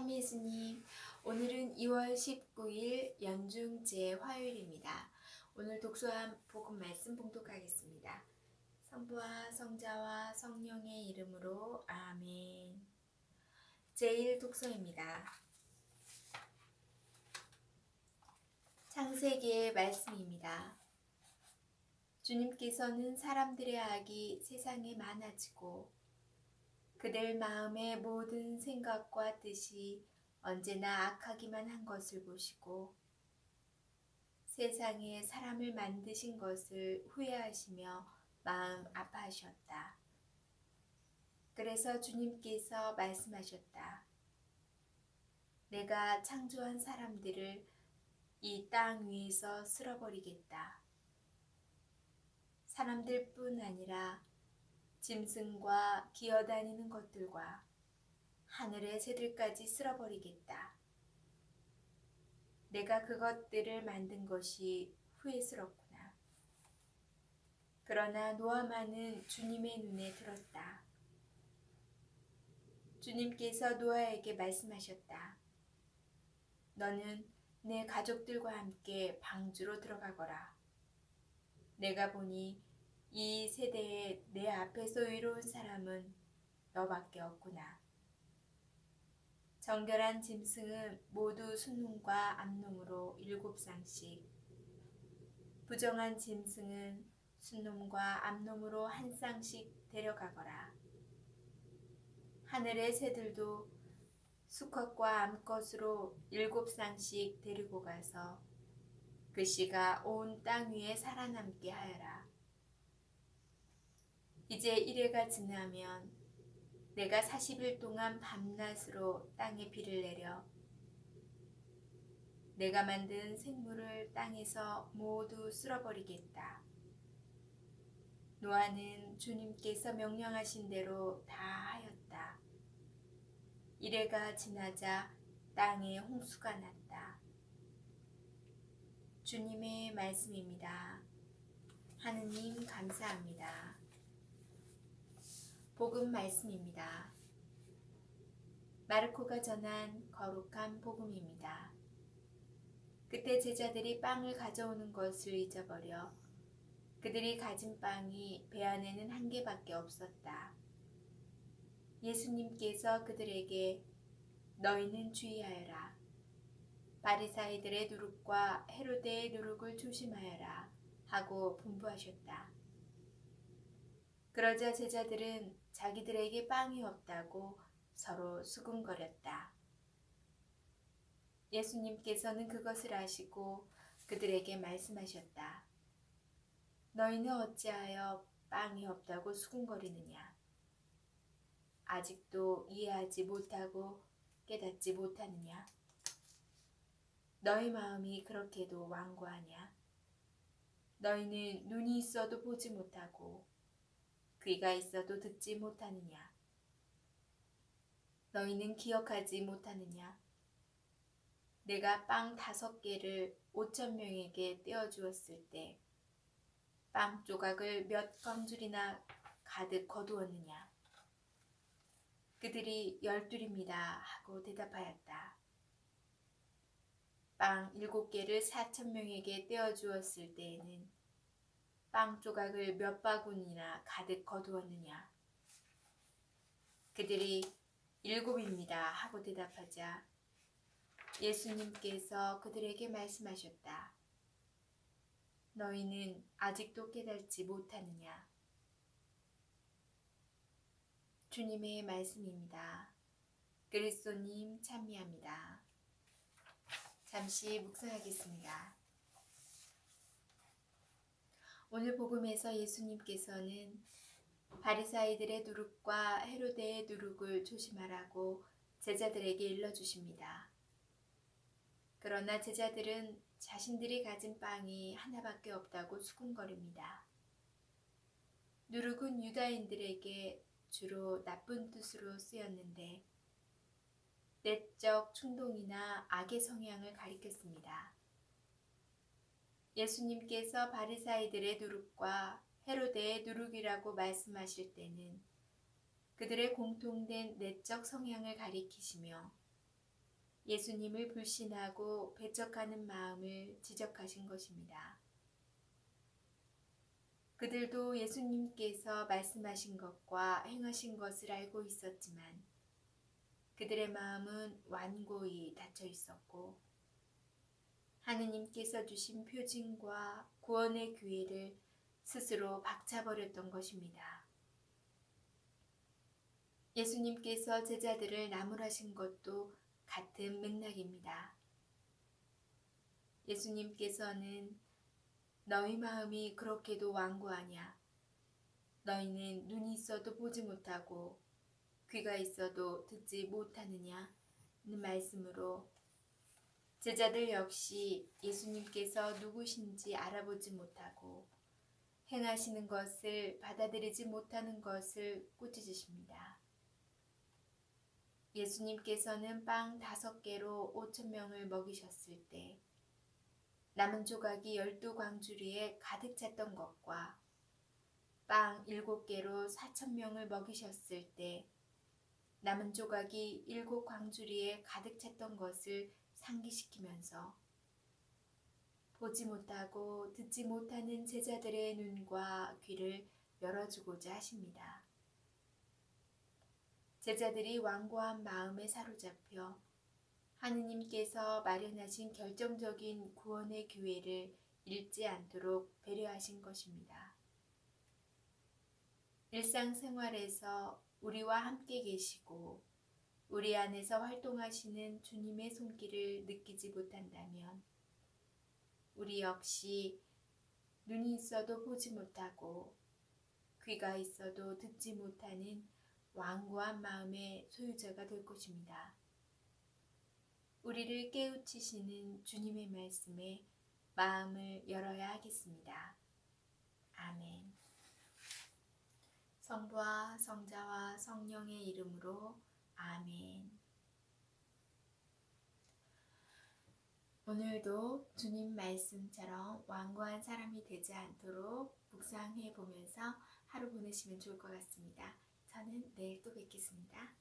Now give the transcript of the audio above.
참 예수님, 오늘은 2월 19일 연중제 화요일입니다. 오늘 독서한 복음 말씀 봉독하겠습니다. 성부와 성자와 성령의 이름으로 아멘. 제1 독서입니다. 창세기의 말씀입니다. 주님께서는 사람들의 악이 세상에 많아지고 그들 마음의 모든 생각과 뜻이 언제나 악하기만 한 것을 보시고 세상에 사람을 만드신 것을 후회하시며 마음 아파하셨다. 그래서 주님께서 말씀하셨다. 내가 창조한 사람들을 이 땅 위에서 쓸어버리겠다. 사람들뿐 아니라 짐승과 기어다니는 것들과 하늘의 새들까지 쓸어버리겠다. 내가 그것들을 만든 것이 후회스럽구나. 그러나 노아만은 주님의 눈에 들었다. 주님께서 노아에게 말씀하셨다. 너는 내 가족들과 함께 방주로 들어가거라. 내가 보니 이 세대에 내 앞에서 의로운 사람은 너밖에 없구나. 정결한 짐승은 모두 순놈과 암놈으로 일곱 쌍씩, 부정한 짐승은 순놈과 암놈으로 한 쌍씩 데려가거라. 하늘의 새들도 수컷과 암컷으로 일곱 쌍씩 데리고 가서 그 씨가 온 땅 위에 살아남게 하여라. 이제 이래가 지나면 내가 40일 동안 밤낮으로 땅에 비를 내려 내가 만든 생물을 땅에서 모두 쓸어버리겠다. 노아는 주님께서 명령하신 대로 다 하였다. 이래가 지나자 땅에 홍수가 났다. 주님의 말씀입니다. 하느님 감사합니다. 복음 말씀입니다. 마르코가 전한 거룩한 복음입니다. 그때 제자들이 빵을 가져오는 것을 잊어버려 그들이 가진 빵이 배 안에는 한 개밖에 없었다. 예수님께서 그들에게 너희는 주의하여라. 바리사이들의 누룩과 헤로데의 누룩을 조심하여라 하고 분부하셨다. 그러자 제자들은 자기들에게 빵이 없다고 서로 수군거렸다. 예수님께서는 그것을 아시고 그들에게 말씀하셨다. 너희는 어찌하여 빵이 없다고 수군거리느냐? 아직도 이해하지 못하고 깨닫지 못하느냐? 너희 마음이 그렇게도 완고하냐? 너희는 눈이 있어도 보지 못하고 귀가 있어도 듣지 못하느냐? 너희는 기억하지 못하느냐? 내가 빵 다섯 개를 오천 명에게 떼어주었을 때 빵 조각을 몇 검줄이나 가득 거두었느냐? 그들이 열둘입니다 하고 대답하였다. 빵 일곱 개를 사천 명에게 떼어주었을 때에는 빵 조각을 몇 바구니나 가득 거두었느냐? 그들이 일곱입니다 하고 대답하자 예수님께서 그들에게 말씀하셨다. 너희는 아직도 깨닫지 못하느냐? 주님의 말씀입니다. 그리스도님 찬미합니다. 잠시 묵상하겠습니다. 오늘 복음에서 예수님께서는 바리사이들의 누룩과 헤로데의 누룩을 조심하라고 제자들에게 일러주십니다. 그러나 제자들은 자신들이 가진 빵이 하나밖에 없다고 수군거립니다. 누룩은 유다인들에게 주로 나쁜 뜻으로 쓰였는데 내적 충동이나 악의 성향을 가리켰습니다. 예수님께서 바리사이들의 누룩과 헤로데의 누룩이라고 말씀하실 때는 그들의 공통된 내적 성향을 가리키시며 예수님을 불신하고 배척하는 마음을 지적하신 것입니다. 그들도 예수님께서 말씀하신 것과 행하신 것을 알고 있었지만 그들의 마음은 완고히 닫혀 있었고 하느님께서 주신 표징과 구원의 기회를 스스로 박차버렸던 것입니다. 예수님께서 제자들을 나무라신 것도 같은 맥락입니다. 예수님께서는 너희 마음이 그렇게도 완고하냐? 너희는 눈이 있어도 보지 못하고 귀가 있어도 듣지 못하느냐 는 말씀으로 제자들 역시 예수님께서 누구신지 알아보지 못하고 행하시는 것을 받아들이지 못하는 것을 꾸짖으십니다. 예수님께서는 빵 다섯 개로 오천 명을 먹이셨을 때 남은 조각이 열두 광주리에 가득 찼던 것과 빵 일곱 개로 사천 명을 먹이셨을 때 남은 조각이 일곱 광주리에 가득 찼던 것을 상기시키면서 보지 못하고 듣지 못하는 제자들의 눈과 귀를 열어주고자 하십니다. 제자들이 완고한 마음에 사로잡혀 하느님께서 마련하신 결정적인 구원의 기회를 잃지 않도록 배려하신 것입니다. 일상생활에서 우리와 함께 계시고 우리 안에서 활동하시는 주님의 손길을 느끼지 못한다면 우리 역시 눈이 있어도 보지 못하고 귀가 있어도 듣지 못하는 완고한 마음의 소유자가 될 것입니다. 우리를 깨우치시는 주님의 말씀에 마음을 열어야 하겠습니다. 아멘. 성부와 성자와 성령의 이름으로 아멘. 오늘도 주님 말씀처럼 완고한 사람이 되지 않도록 묵상해 보면서 하루 보내시면 좋을 것 같습니다. 저는 내일 또 뵙겠습니다.